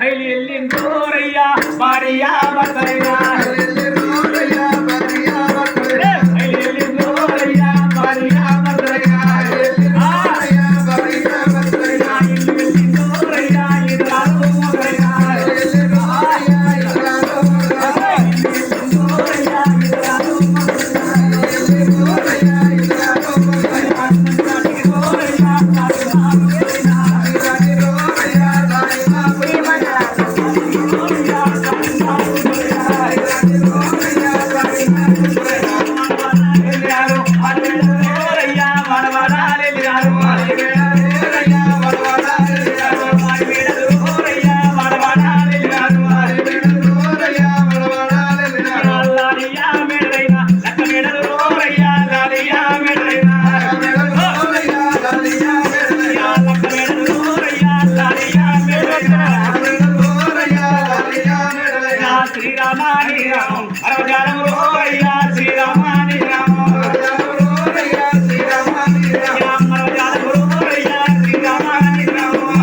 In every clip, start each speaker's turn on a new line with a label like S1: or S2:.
S1: బయలు ఎల్లిందోరయ్యా భార్య భర్తయ్యా శ్రీరామాని రామం అరవజాలం రోరయ్యా శ్రీరామాని రామం యా మరవజాలం రోరయ్యా శ్రీరామాని రామం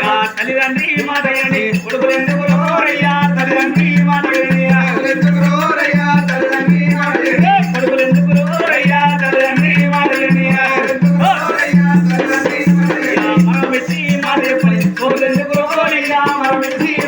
S1: యా తల్లిదండ్రి మాదయ్యని కొడుకులెందుకు రోరయ్యా తల్లిదండ్రి మాదయ్యని ఏ కొడుకులెందుకు రోరయ్యా తల్లిదండ్రి మాదయ్యని యా మరమిచ్చి మాదే పని కొడుకులెందుకు రోరయ్యా మరమిచ్చి మాదే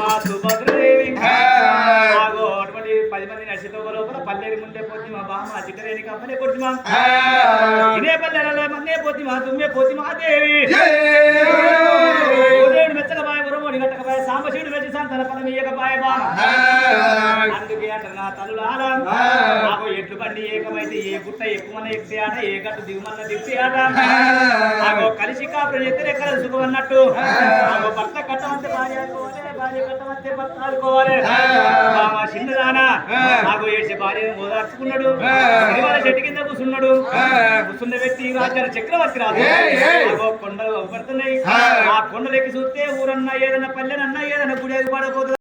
S1: బామా సుభద్రదేవి అటువంటి పది మంది నడిచితో లోపల పల్లెరి ముందే పోతి మా బామ్మ చిట్టరేని కమ్మనే కొట్టి మా ఇదే పల్లెలలో మన్నే పోతి మా తుమ్మే పోతి మా దేవి కట్టకబాయ సాంబశివుడు పెట్టి సంతాన పరమేయకబాయ బామ అందుకే అంటారు నా తల్లులారా నాకు ఎడ్లు బండి ఏకమైతే ఏ గుట్ట ఎక్కువన ఎక్కితే ఆట ఏ గట్టు దిగుమన్న దిక్తే ఆట. నాకు కలిసి కాపురం చేస్తే ఎక్కడ సుఖం అన్నట్టు నాకు భర్త కట్టమంటే భార్య అనుకోవాలి భార్య కట్టమంటే భర్త అనుకోవాలి. మా చిన్నదానా. నాకు ఏడ్చే భార్యను ఓదార్చుకున్నాడు. చెట్టు కింద కూర్చున్నాడు కూర్చున్న వ్యక్తి రాజ్యాల చక్రవర్తి రాదు కొండలు అవపడుతున్నాయి ఆ. కొండలెక్కి చూస్తే ఊరన్నా ఏదన్నా పల్లెనన్నా ఏదన్నా గుడి పడబోతుంది